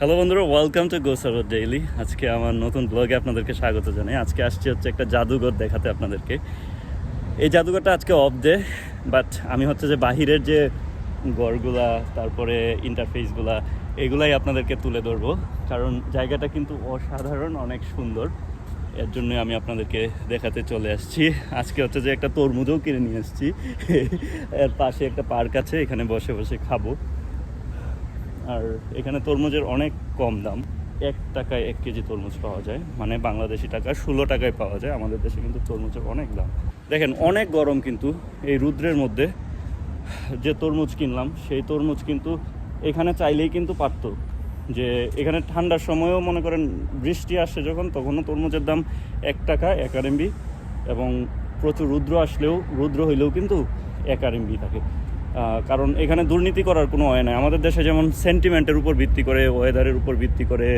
Hello বন্ধুরা welcome to go server daily আজকে আমার নতুন ব্লগে আপনাদেরকে স্বাগত জানাই। আজকে আসছি হচ্ছে একটা জাদুঘর দেখাতে আপনাদেরকে। এই জাদুঘরটা আজকে অফ ডে বাট আমি হচ্ছে যে বাহিরের যে গড়গুলা তারপরে ইন্টারফেসগুলা এগুলাই আপনাদেরকে তুলে ধরবো। কারণ জায়গাটা কিন্তু অসাধারণ, অনেক সুন্দর। এর জন্য আমি আপনাদেরকে দেখাতে চলে আসছি। আজকে হচ্ছে যে একটা তরমুজও কিনে নিয়ে আসছি। এর পাশে একটা পার্ক আছে, এখানে বসে বসে খাব। আর এখানে তরমুজের অনেক কম দাম। এক টাকায় এক কেজি তরমুজ পাওয়া যায়। মানে বাংলাদেশি টাকা ষোলো টাকায় পাওয়া যায়। আমাদের দেশে কিন্তু তরমুজের অনেক দাম। দেখেন, অনেক গরম কিন্তু এই রুদ্রের মধ্যে যে তরমুজ কিনলাম, সেই তরমুজ কিন্তু এখানে চাইলেই কিন্তু পারতো। যে এখানে ঠান্ডার সময়ও মনে করেন বৃষ্টি আসে যখন, তখনও তরমুজের দাম এক টাকা, এক আরএমবি এবং প্রচুর রুদ্র আসলেও, রুদ্র হইলেও কিন্তু এক আরএমবি থাকে। কারণ এখানে দুর্নীতি করার কোনো ওয়ে নাই। আমাদের দেশে যেমন সেন্টিমেন্টের উপর ভিত্তি করে ওয়েদারের উপর ভিত্তি করে,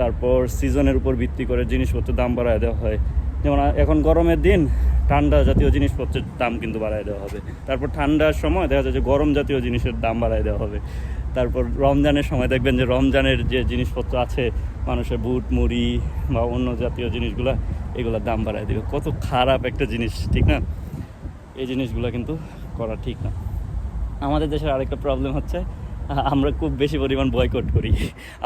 তারপর সিজনের উপর ভিত্তি করে জিনিসপত্রের দাম বাড়ায় দেওয়া হয়। যেমন এখন গরমের দিন ঠান্ডা জাতীয় জিনিসপত্রের দাম কিন্তু বাড়ায় দেওয়া হবে। তারপর ঠান্ডার সময় দেখা যায় যে গরম জাতীয় জিনিসের দাম বাড়ায় দেওয়া হবে। তারপর রমজানের সময় দেখবেন যে রমজানের যে জিনিসপত্র আছে, মানুষের বুট, মুড়ি বা অন্য জাতীয় জিনিসগুলো, এগুলোর দাম বাড়ায় দেবে। কত খারাপ একটা জিনিস, ঠিক না? এই জিনিসগুলো কিন্তু করা ঠিক না। আমাদের দেশের আরেকটা প্রবলেম হচ্ছে, আমরা খুব বেশি পরিমাণ বয়কট করি।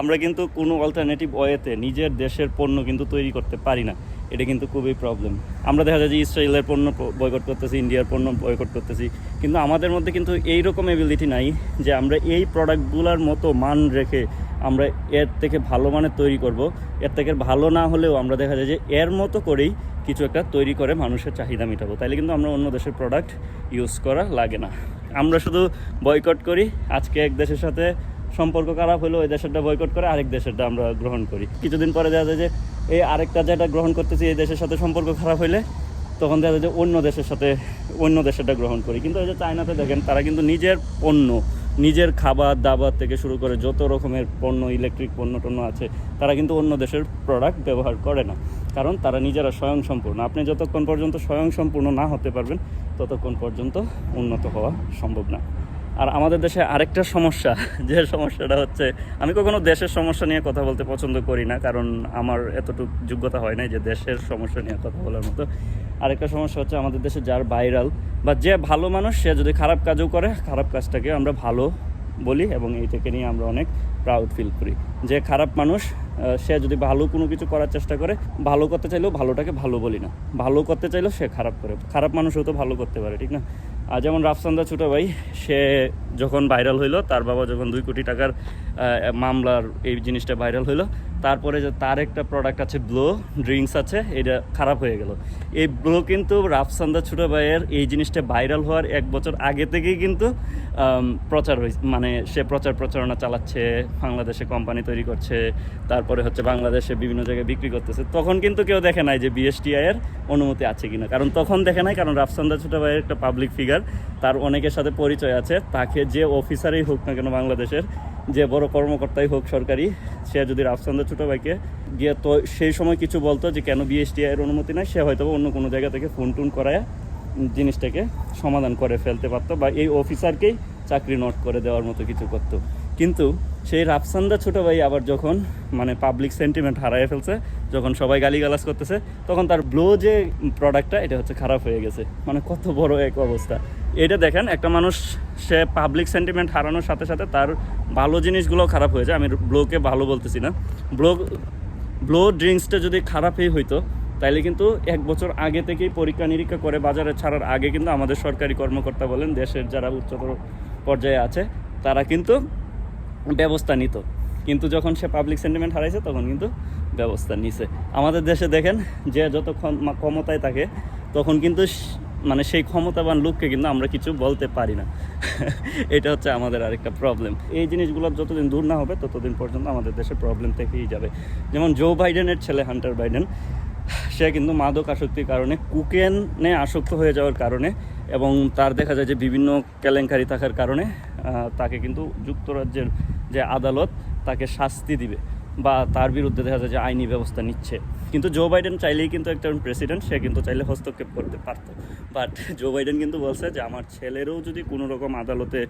আমরা কিন্তু কোনো অল্টারনেটিভ ওয়েতে নিজের দেশের পণ্য কিন্তু তৈরি করতে পারি না। এটা কিন্তু খুবই প্রবলেম আমরা দেখা যায় যে ইসরায়েলের পণ্য বয়কট করতেছি ইন্ডিয়ার পণ্য বয়কট করতেছি, কিন্তু আমাদের মধ্যে কিন্তু এই রকম এবিলিটি নাই যে আমরা এই প্রোডাক্টগুলোর মতো মান রেখে আমরা এর থেকে ভালো মানের তৈরি করব। এর থেকে ভালো না হলেও আমরা দেখা যায় যে এর মতো করেই কিছু একটা তৈরি করে মানুষের চাহিদা মেটাবো। তাইলে কিন্তু আমরা অন্য দেশের প্রোডাক্ট ইউজ করা লাগে না। আমরা শুধু বয়কট করি, আজকে এক দেশের সাথে সম্পর্ক খারাপ হলো, ওই দেশেরটা বয়কট করে আরেক দেশেরটা আমরা গ্রহণ করি। কিছুদিন পরে দেখা যায় যে এই আরেকটা যেটা গ্রহণ করতেছি, এই দেশের সাথে সম্পর্ক খারাপ হইলে তখন দেখা যায় যে অন্য দেশের সাথে, অন্য দেশেরটা গ্রহণ করি। কিন্তু ওই যে চায়নাতে দেখেন, তারা কিন্তু নিজের পণ্য, নিজের খাবার দাবার থেকে শুরু করে যত রকমের পণ্য ইলেকট্রিক পণ্য টণ্য আছে, তারা কিন্তু অন্য দেশের প্রোডাক্ট ব্যবহার করে না। কারণ তারা নিজেরা স্বয়ংসম্পূর্ণ। আপনি যতক্ষণ পর্যন্ত স্বয়ংসম্পূর্ণ না হতে পারবেন, ততক্ষণ পর্যন্ত উন্নত হওয়া সম্ভব না। আর আমাদের দেশে আরেকটা সমস্যা, যে সমস্যাটা হচ্ছে, আমি কখনো দেশের সমস্যা নিয়ে কথা বলতে পছন্দ করি না, কারণ আমার এতটুকু যোগ্যতা হয় না যে দেশের সমস্যা নিয়ে কথা বলার মতো। আরেকটা সমস্যা হচ্ছে আমাদের দেশে যার ভাইরাল, বা যে ভালো মানুষ, সে যদি খারাপ কাজও করে, খারাপ কাজটাকে আমরা ভালো বলি, এবং এইটাকে নিয়ে আমরা অনেক প্রাউড ফিল করি। যে খারাপ মানুষ সে যদি ভালো কোনো কিছু করার চেষ্টা করে, ভালো করতে চাইলেও ভালোটাকে ভালো বলি না। ভালো করতে চাইলেও সে খারাপ করে। খারাপ মানুষও তো ভালো করতে পারে, ঠিক না? আর যেমন রাফসান্দা ছোটো ভাই, সে যখন ভাইরাল হইল, তার বাবা যখন দুই কোটি টাকার মামলার এই জিনিসটা ভাইরাল হইল তারপরে যে তার একটা প্রোডাক্ট আছে ব্লো ড্রিঙ্কস আছে, এটা খারাপ হয়ে গেল। এই ব্লো কিন্তু রাফসান্দা ছোটো ভাইয়ের এই জিনিসটা ভাইরাল হওয়ার এক বছর আগে থেকেই কিন্তু প্রচার হয়েছে মানে সে প্রচার প্রচারণা চালাচ্ছে, বাংলাদেশে কোম্পানি তৈরি করছে, তারপরে হচ্ছে বাংলাদেশে বিভিন্ন জায়গায় বিক্রি করতেছে। তখন কিন্তু কেউ দেখে নাই যে বিএসটিআই এর অনুমতি আছে কিনা। কারণ তখন দেখে নাই, কারণ রাফসান্দা ছোটো ভাইয়ের একটা পাবলিক ফিগার তার অনেকের সাথে পরিচয় আছে, তাকে যে অফিসারই হোক না কেন বাংলাদেশের, যে বড় কর্মকর্তাই হোক সরকারি সে যদি রাফসান্দা ছোটো ভাইকে গিয়ে তো সেই সময় কিছু বলতো যে কেন বিএসটিআই এর অনুমতি নাই, সে হয়তো অন্য কোনো জায়গা থেকে ফোন টুন করায় জিনিসটাকে সমাধান করে ফেলতে পারতো বা এই অফিসারকেই চাকরি নোট করে দেওয়ার মতো কিছু করতো। কিন্তু সেই রাফসান্দা ছোটো ভাই আবার যখন মানে পাবলিক সেন্টিমেন্ট হারায় ফেলছে, যখন সবাই গালিগালাজ করতেছে, তখন তার ব্লো যে প্রোডাক্টটা এটা হচ্ছে খারাপ হয়ে গেছে। মানে কত বড় এক অবস্থা। এটা দেখেন, একটা মানুষ, সে পাবলিক সেন্টিমেন্ট হারানোর সাথে সাথে তার ভালো জিনিসগুলো খারাপ হয়ে যায়। আমি ব্লোকে ভালো বলতেছি না। ব্লো ব্লো ড্রিঙ্কসটা যদি খারাপই হইতো, তাইলে কিন্তু এক বছর আগে থেকেই পরীক্ষা নিরীক্ষা করে বাজারে ছাড়ার আগে কিন্তু আমাদের সরকারি কর্মকর্তা বলেন, দেশের যারা উচ্চতর পর্যায়ে আছে, তারা কিন্তু ব্যবস্থা নিত। কিন্তু যখন সে পাবলিক সেন্টিমেন্ট হারাইছে, তখন কিন্তু ব্যবস্থা নিছে। আমাদের দেশে দেখেন, যে যত ক্ষম- ক্ষমতায় থাকে, তখন কিন্তু মানে সেই ক্ষমতাবান লোককে কিন্তু আমরা কিছু বলতে পারি না। এটা হচ্ছে আমাদের আরেকটা প্রবলেম এই জিনিসগুলো যতদিন দূর না হবে, ততদিন পর্যন্ত আমাদের দেশে প্রবলেম থেকেই যাবে। যেমন জো বাইডেনের ছেলে হান্টার বাইডেন সে কিন্তু মাদক আসক্তির কারণে কুকেনে আসক্ত হয়ে যাওয়ার কারণে এবং তার দেখা যায় যে বিভিন্ন কেলেঙ্কারি থাকার কারণে তাকে কিন্তু যুক্তরাজ্যের যে আদালত তাকে শাস্তি দিবে বা তার বিরুদ্ধে দেখা যায় যে আইনি ব্যবস্থা নিচ্ছে। কিন্তু জো বাইডেন চাইলেই কিন্তু একজন প্রেসিডেন্ট সে কিন্তু চাইলে হস্তক্ষেপ করতে পারতো। বাট জো বাইডেন কিন্তু বলছে যে আমার ছেলেরও যদি কোনো রকম আদালতে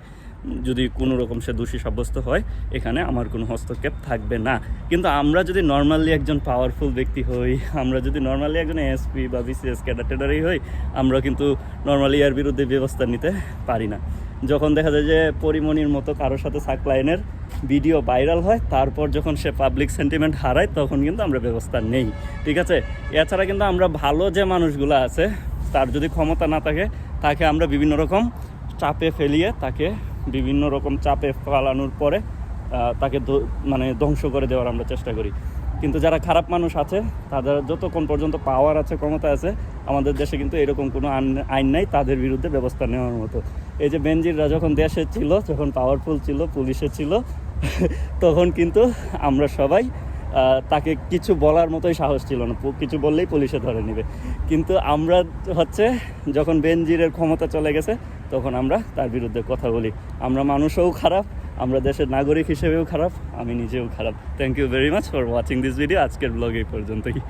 যদি কোনো রকম সে দোষী সাব্যস্ত হয়, এখানে আমার কোনো হস্তক্ষেপ থাকবে না। কিন্তু আমরা যদি নর্মালি একজন পাওয়ারফুল ব্যক্তি হই, আমরা যদি নর্মালি একজন এসপি বা বিসিএস ক্যাডার টেডারই হই, আমরা কিন্তু নর্মালি এর বিরুদ্ধে ব্যবস্থা নিতে পারি না। যখন দেখা যায় যে পরিমণির মতো কারোর সাথে সাকলাইনের ভিডিও ভাইরাল হয়, তারপর যখন সে পাবলিক সেন্টিমেন্ট হারায়, তখন কিন্তু আমরা ব্যবস্থা নেই। ঠিক আছে? এছাড়া কিন্তু আমরা ভালো যে মানুষগুলো আছে, তার যদি ক্ষমতা না থাকে, তাকে আমরা বিভিন্ন রকম চাপে ফেলিয়ে, তাকে বিভিন্ন রকম চাপে ফেলানোর পরে তাকে মানে ধ্বংস করে দেওয়ার আমরা চেষ্টা করি। কিন্তু যারা খারাপ মানুষ আছে, তাদের যতক্ষণ পর্যন্ত পাওয়ার আছে, ক্ষমতা আছে, আমাদের দেশে কিন্তু এরকম কোনো আইন- নাই, তাদের বিরুদ্ধে ব্যবস্থা নেওয়ার মতো। এই যে বেনজিররা যখন দেশে ছিল, যখন পাওয়ারফুল ছিল, পুলিশে ছিল, তখন কিন্তু আমরা সবাই তাকে কিছু বলার মতোই সাহস ছিল না। কিছু বললেই পুলিশে ধরে নেবে। কিন্তু আমরা হচ্ছে যখন বেনজিরের ক্ষমতা চলে গেছে, তখন আমরা তার বিরুদ্ধে কথা বলি। আমরা মানুষও খারাপ, আমরা দেশের নাগরিক হিসেবেও খারাপ, আমি নিজেও খারাপ। Thank you very much for watching this video আজকের ব্লগ এই পর্যন্তই।